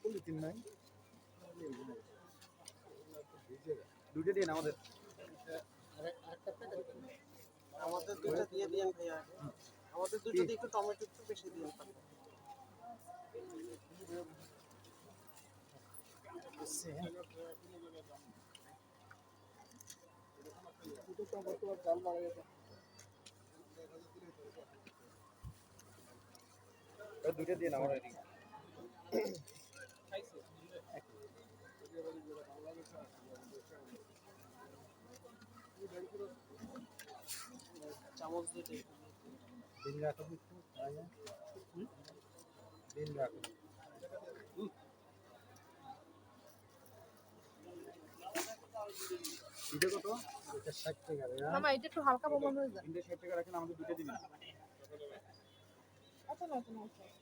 Polythene নাই দুটো দিন আমাদের দুটো দিয়ে দিন ভাইয়া আমাদের দুটো দিয়ে একটু টমেটো একটু বেশি দিন দুটো দিন আমার চামচ দুটো দিন রাখো দিন রাখো এটা কত এটা ষাট টাকা রে মামা এটা একটু হালকা হয়ে যায়। তিনটে ষাট টাকা রাখেন আমাদের দুটো দিবেন। ಮಾತನಾಡ್ತಾರೆ